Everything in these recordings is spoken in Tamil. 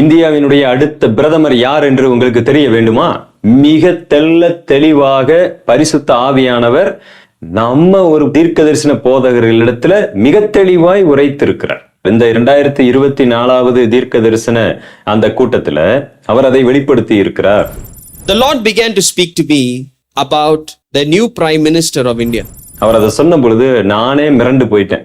இந்தியாவினுடைய அடுத்த பிரதமர் யார் என்று உங்களுக்கு தெரிய வேண்டுமா? மிக தெள்ள தெளிவாக பரிசுத்த ஆவியானவர் நம்ம ஒரு தீர்க்க தரிசன போதகர்களிடத்துல மிக தெளிவாய் உரைத்திருக்கிறார். இந்த இரண்டாயிரத்தி இருபத்தி நாலாவது தீர்க்க தரிசன அந்த கூட்டத்துல அவர் அதை வெளிப்படுத்தி இருக்கிறார். The Lord began to speak to me about the new Prime Minister of India. அவர் அதை சொன்ன பொழுது நானே மிரண்டு போயிட்டேன்.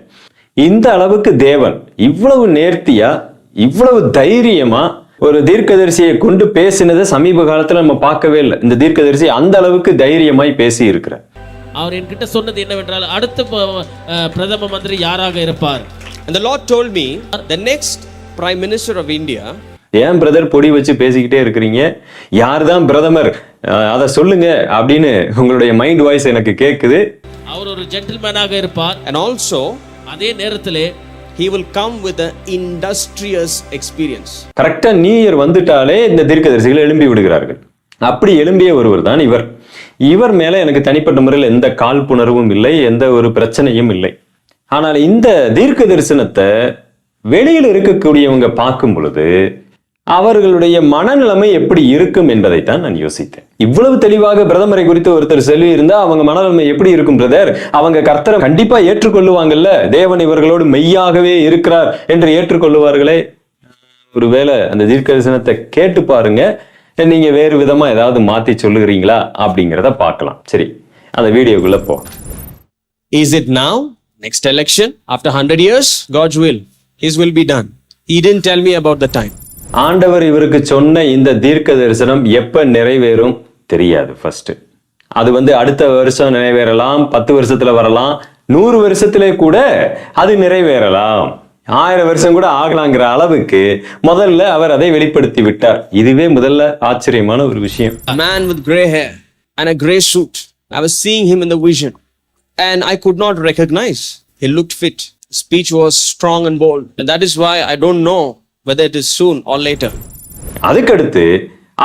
இந்த அளவுக்கு தேவன் இவ்வளவு நேர்த்தியா இவ்வளவு தைரியமா ஒரு தீர்க்கதரிசியை கொண்டு பேசினதை சமீப காலத்துல நம்ம பார்க்கவே இல்லை. இந்த தீர்க்கதரிசி அந்த அளவுக்கு தைரியமாய் பேசி இருக்கிறார் அவர் என்கிட்ட சொன்னது என்னவென்றால் அடுத்த பிரதம மந்திரி யாராக இருப்பார்? The Lord told me the next Prime Minister of India. ஏன் பிரதர் பொடி வச்சு பேசிக்கிட்டே இருக்கிறீங்க? யார் தான் பிரதமர்? அதை சொல்லுங்க அப்படின்னு உங்களுடைய மைண்ட் வாய்ஸ் எனக்கு கேட்குது அவர் ஒரு ஜென்டில்மேனாக இருப்பார். And also அதே நேரத்திலே he will come with industrious experience கரெக்டாக நியூ இயர் வந்துட்டாலே இந்த தீர்க்கதரிசிகள் எழும்பி விடுகிறார்கள். அப்படி எழும்பிய ஒருவர் தான் இவர். இவர் மேலே எனக்கு தனிப்பட்ட முறையில் எந்த காழ்ப்புணர்வும் இல்லை எந்த ஒரு பிரச்சனையும் இல்லை. ஆனால் இந்த தீர்க்க தரிசனத்தை வெளியில் இருக்கக்கூடியவங்க பார்க்கும் பொழுது அவர்களுடைய மனநிலைமை எப்படி இருக்கும் என்பதைத்தான் நான் யோசித்தேன். இவ்வளவு தெளிவாக பிரதமரை குறித்து ஒருத்தர் சொல்லி இருந்தா அவங்க மனநிலைமை எப்படி இருக்கும் பிரதர் அவங்க கர்த்தரை கண்டிப்பா ஏற்றுக்கொள்ளுவாங்கல்ல தேவன் இவர்களோடு மெய்யாகவே இருக்கிறார் என்று ஏற்றுக்கொள்ளுவார்களே ஒருவேளை அந்த தீர்க்க தரிசனத்தை கேட்டு பாருங்க நீங்க வேறு விதமா ஏதாவது மாத்தி சொல்லுகிறீங்களா அப்படிங்கிறத பார்க்கலாம் சரி அந்த வீடியோக்குள்ள போ Is it now? Next election? After 100 years? God's will. His will be done. He didn't tell me about the time. ஆண்டவர் இவருக்கு சொன்ன இந்த தீர்க்க தரிசனம் எப்ப நிறைவேறும் தெரியாது ஃபர்ஸ்ட் அது வந்து அடுத்த வருஷம் நிறைவேறலாம் பத்து வருஷத்துல வரலாம் நூறு வருஷத்திலே கூட அது நிறைவேறலாம் ஆயிரம் வருஷம் கூட ஆகலாங்கிற அளவுக்கு முதல்ல அவர் அதை வெளிப்படுத்தி விட்டார் இதுவே முதல்ல ஆச்சரியமான ஒரு விஷயம் with gray hair and a gray suit. I was seeing him in the vision and I could not recognize. He looked fit. Speech was strong and bold. And that is why I don't know whether it is soon or later. அதுக்கடுத்து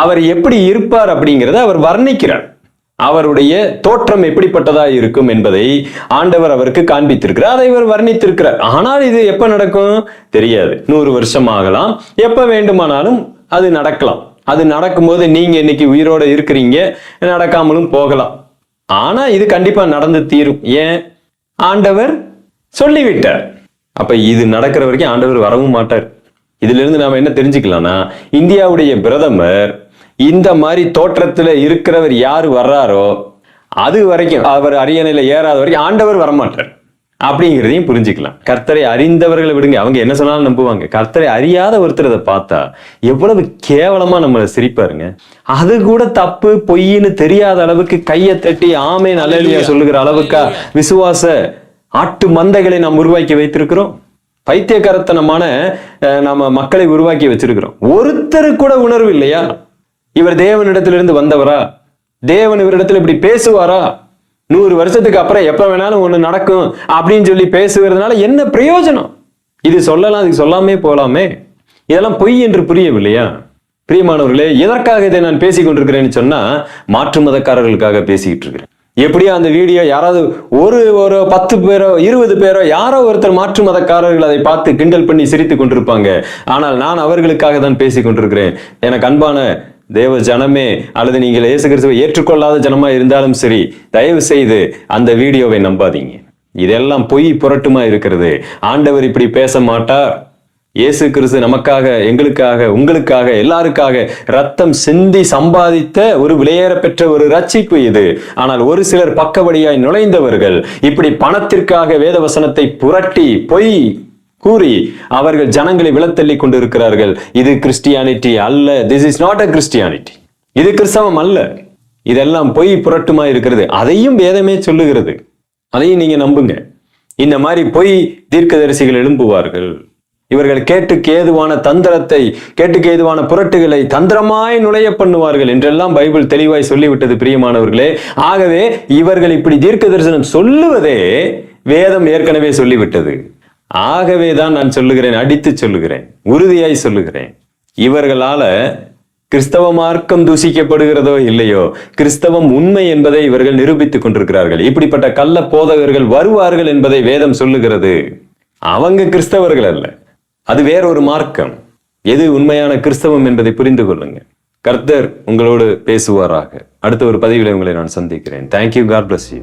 அவர் எப்படி இருப்பார் அப்படிங்கிறத அவர் வர்ணிக்கிறார். அவருடைய தோற்றம் எப்படிப்பட்டதா இருக்கும் என்பதை ஆண்டவர் அவருக்கு காண்பித்திருக்கிறார். அதை இவர் வர்ணித்திருக்கிறார். ஆனால் இது எப்ப நடக்கும்? தெரியாது. நூறு வருஷம் ஆகலாம். எப்ப வேண்டுமானாலும் அது நடக்கலாம். அது நடக்கும்போது நீங்க இன்னைக்கு உயிரோட இருக்கிறீங்க. நடக்காமலும் போகலாம். ஆனா இது கண்டிப்பா நடந்து தீரும். ஏன்? ஆண்டவர் சொல்லிவிட்டார். அப்ப இது நடக்கிற வரைக்கும் ஆண்டவர் வரவும் மாட்டார். இதுல இருந்து நாம என்ன தெரிஞ்சுக்கலாம்னா இந்தியாவுடைய பிரதமர் இந்த மாதிரி தோற்றத்துல இருக்கிறவர் யாரு வர்றாரோ அது வரைக்கும் அவர் அரியணையில ஏறாத வரைக்கும் ஆண்டவர் வரமாட்டார். அப்படிங்கிறதையும் புரிஞ்சுக்கலாம். கர்த்தரை அறிந்தவர்களை விடுங்க. அவங்க என்ன சொன்னாலும் நம்புவாங்க. கர்த்தரை அறியாத ஒருத்தர் அதை பார்த்தா எவ்வளவு கேவலமா நம்மளை சிரிப்பாருங்க. அது கூட தப்பு பொய்ன்னு தெரியாத அளவுக்கு கையை தட்டி ஆமே நல்ல சொல்லுகிற அளவுக்கா விசுவாச ஆட்டு மந்தைகளை நாம் உருவாக்கி வைத்திருக்கிறோம். பைத்தியக்காரத்தனமான அஹ், நாம மக்களை உருவாக்கி வச்சிருக்கிறோம். ஒருத்தர் கூட உணர்வு இல்லையா? இவர் தேவனிடத்திலிருந்து வந்தவரா? தேவன் இவரிடத்துல இப்படி பேசுவாரா? நூறு வருஷத்துக்கு அப்புறம் எப்ப வேணாலும் ஒண்ணு நடக்கும் அப்படின்னு சொல்லி பேசுகிறதுனால என்ன பிரயோஜனம்? இது சொல்லலாம் அதுக்கு சொல்லாமே போலாமே. இதெல்லாம் பொய் என்று புரியவில்லையா? பிரியமானவர்களே எதற்காக இதை நான் பேசிக் கொண்டிருக்கிறேன்னு சொன்னா மாற்று மதக்காரர்களுக்காக பேசிக்கிட்டு இருக்கிறேன். எப்படியோ அந்த வீடியோ யாராவது ஒரு ஒரு பத்து பேரோ இருபது பேரோ யாரோ ஒருத்தர் மாற்று மதக்காரர்கள் அதை பார்த்து கிண்டல் பண்ணி சிரித்து கொண்டிருப்பாங்க. ஆனால் நான் அவர்களுக்காக தான் பேசிக் கொண்டிருக்கிறேன். எனக்கு அன்பான தேவ ஜனமே அல்லது நீங்கள் இயேசு கிறிஸ்துவை ஏற்றுக்கொள்ளாத ஜனமா இருந்தாலும் சரி தயவு செய்து அந்த வீடியோவை நம்பாதீங்க. இதெல்லாம் பொய் புரட்டுமா இருக்கிறது. ஆண்டவர் இப்படி பேச மாட்டார். இயேசு கிறிஸ்து நமக்காக எங்களுக்காக உங்களுக்காக எல்லாருக்காக ரத்தம் சிந்தி சம்பாதித்த ஒரு விலையேற பெற்ற ஒரு ரட்சிப்பு இது. ஆனால் ஒரு சிலர் பக்கவழியாய் நுழைந்தவர்கள் இப்படி பணத்திற்காக வேத வசனத்தை புரட்டி பொய் கூறி அவர்கள் ஜனங்களை விழத்தள்ளி கொண்டிருக்கிறார்கள். இது கிறிஸ்டியானிட்டி அல்ல. This is not a Christianity இது கிறிஸ்தவம் அல்ல. இதெல்லாம் பொய் புரட்டுமா இருக்கிறது. அதையும் வேதமே சொல்லுகிறது. அதையும் நீங்க நம்புங்க. இந்த மாதிரி பொய் தீர்க்கதரிசிகள் எழும்புவார்கள். இவர்கள் கேட்டுக்கு ஏதுவான தந்திரத்தை கேட்டுக்கு ஏதுவான புரட்டுகளை தந்திரமாய் நுழைய பண்ணுவார்கள் என்றெல்லாம் பைபிள் தெளிவாய் சொல்லிவிட்டது பிரியமானவர்களே. ஆகவே இவர்கள் இப்படி தீர்க்க தரிசனம் சொல்லுவதே வேதம் ஏற்கனவே சொல்லிவிட்டது. ஆகவே தான் நான் சொல்லுகிறேன் அடித்து சொல்லுகிறேன் உறுதியாய் சொல்லுகிறேன். இவர்களால கிறிஸ்தவ மார்க்கம் தூசிக்கப்படுகிறதோ இல்லையோ கிறிஸ்தவம் உண்மை என்பதை இவர்கள் நிரூபித்துக் கொண்டிருக்கிறார்கள். இப்படிப்பட்ட கள்ள போதகர்கள் வருவார்கள் என்பதை வேதம் சொல்லுகிறது. அவங்க கிறிஸ்தவர்கள் அல்ல. அது வேற ஒரு மார்க்கம். எது உண்மையான கிறிஸ்தவம் என்பதை புரிந்து கொள்ளுங்க. கர்த்தர் உங்களோடு பேசுவாராக. அடுத்த ஒரு பதிவில் உங்களை நான் சந்திக்கிறேன். Thank you God bless you